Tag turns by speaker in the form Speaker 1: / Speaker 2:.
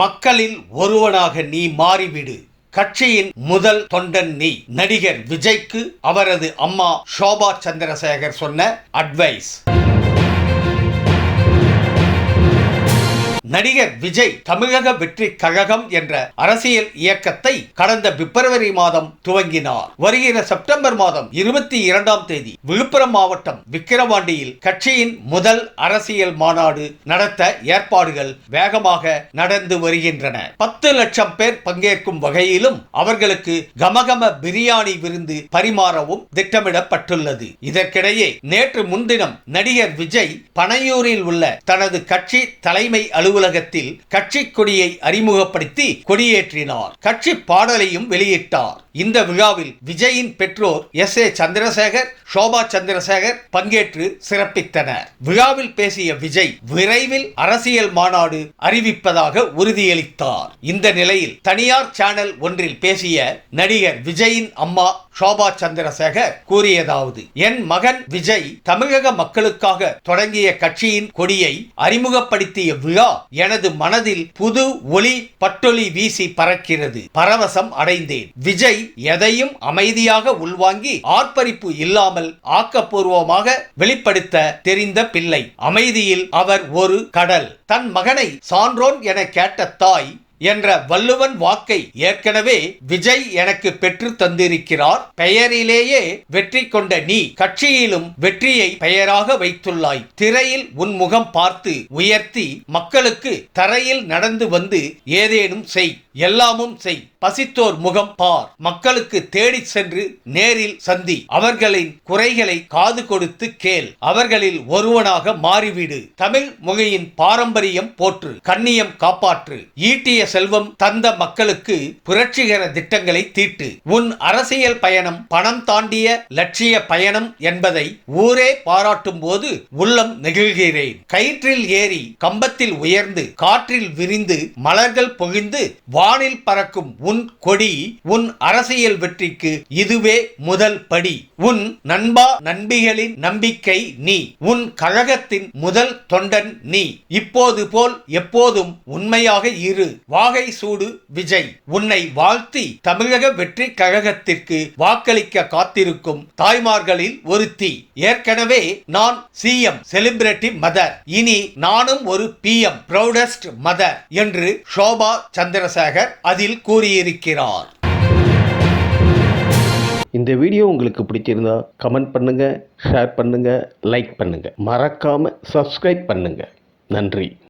Speaker 1: மக்களில் ஒருவனாக நீ மாறிவிடு. கட்சியின் முதல் தொண்டன் நீ. நடிகர் விஜய்க்கு அவரது அம்மா ஷோபா சந்திரசேகர் சொன்ன அட்வைஸ் நடிகர் விஜய் தமிழக வெற்றி கழகம் என்ற அரசியல் இயக்கத்தை கடந்த பிப்ரவரி மாதம் துவங்கினார். வருகிற செப்டம்பர் மாதம் இருபத்தி இரண்டாம் தேதி விழுப்புரம் மாவட்டம் விக்கிரவாண்டியில் கட்சியின் முதல் அரசியல் மாநாடு நடத்த ஏற்பாடுகள் வேகமாக நடந்து வருகின்றன. பத்து லட்சம் பேர் பங்கேற்கும் வகையிலும் அவர்களுக்கு கமகம பிரியாணி விருந்து பரிமாறவும் திட்டமிடப்பட்டுள்ளது. இதற்கிடையே நேற்று முன்தினம் நடிகர் விஜய் பனையூரில் உள்ள தனது கட்சி தலைமை அலுவலகத்தில் கட்சி கொடியை அறிமுகப்படுத்தி கொடியேற்றினார். கட்சி பாடலையும் வெளியிட்டார். இந்த விழாவில் விஜயின் பெற்றோர் எஸ் ஏ சந்திரசேகர் சோபா சந்திரசேகர் பங்கேற்று சிறப்பித்தனர். விழாவில் பேசிய விஜய் விரைவில் அரசியல் மாநாடு அறிவிப்பதாக உறுதியளித்தார். இந்த நிலையில் தனியார் சேனல் ஒன்றில் பேசிய நடிகர் விஜயின் அம்மா சோபா சந்திரசேகர் கூறியதாவது என் மகன் விஜய் தமிழக மக்களுக்காக தொடங்கிய கட்சியின் கொடியை அறிமுகப்படுத்திய விழா எனது மனதில் புது ஒளி பட்டொலி வீசி பறக்கிறது. பரவசம் அடைந்தேன். விஜய் எதையும் அமைதியாக உள்வாங்கி ஆர்ப்பரிப்பு இல்லாமல் ஆக்கப்பூர்வமாக வெளிப்படுத்த தெரிந்த பிள்ளை. அமைதியில் அவர் ஒரு கடல். தன் மகனை சான்றோன் என கேட்ட தாய் என்ற வள்ளுவன் வாக்கை ஏற்கனவே விஜய் எனக்கு பெற்று தந்திருக்கிறார். பெயரிலேயே வெற்றி கொண்ட நீ கட்சியிலும் வெற்றியை பெயராக வைத்துள்ளாய். திரையில் உன் முகம் பார்த்து உயர்த்தி மக்களுக்கு தரையில் நடந்து வந்து ஏதேனும் செய். எல்லாமும் செய். பசித்தோர் முகம் பார். மக்களுக்கு தேடி சென்று நேரில் சந்தி. அவர்களின் குறைகளை காது கொடுத்து கேள். அவர்களில் ஒருவனாக மாறிவிடு. தமிழ் முகையின் பாரம்பரியம் போற்று. கண்ணியம் காப்பாற்று. ஈட்டிய செல்வம் தந்த மக்களுக்கு புரட்சிகர திட்டங்களை தீட்டு. உன் அரசியல் பயணம் பணம் தாண்டிய லட்சிய பயணம் என்பதை ஊரே பாராட்டும் போது உள்ளம் நெகிழ்கிறேன். கயிற்றில் ஏறி கம்பத்தில் உயர்ந்து காற்றில் விரிந்து மலர்கள் பொழிந்து வானில் பறக்கும் உன் கொடி உன் அரசியல் வெற்றிக்கு இதுவே முதல் படி. உன் நண்பா நண்பிகளின் நம்பிக்கை நீ. உன் கழகத்தின் முதல் தொண்டன் நீ. இப்போது போல் எப்போதும் உண்மையாக இரு. வாகை சூடு விஜய். உன்னை வாழ்த்தி தமிழக வெற்றி கழகத்திற்கு வாக்களிக்க காத்திருக்கும் தாய்மார்களில் ஒருத்தி. ஏற்கனவே நான் சிஎம் செலிபிரிட்டி மதர். இனி நானும் ஒரு பிஎம் ப்ரௌடஸ்ட் மதர் என்று ஷோபா சந்திரசேகர் அதில் கூறியிருக்கிறார்.
Speaker 2: இந்த வீடியோ உங்களுக்கு பிடிச்சிருந்தா கமெண்ட் பண்ணுங்கள் ஷேர் பண்ணுங்கள் லைக் பண்ணுங்கள் மறக்காமல் சப்ஸ்கிரைப் பண்ணுங்கள் நன்றி.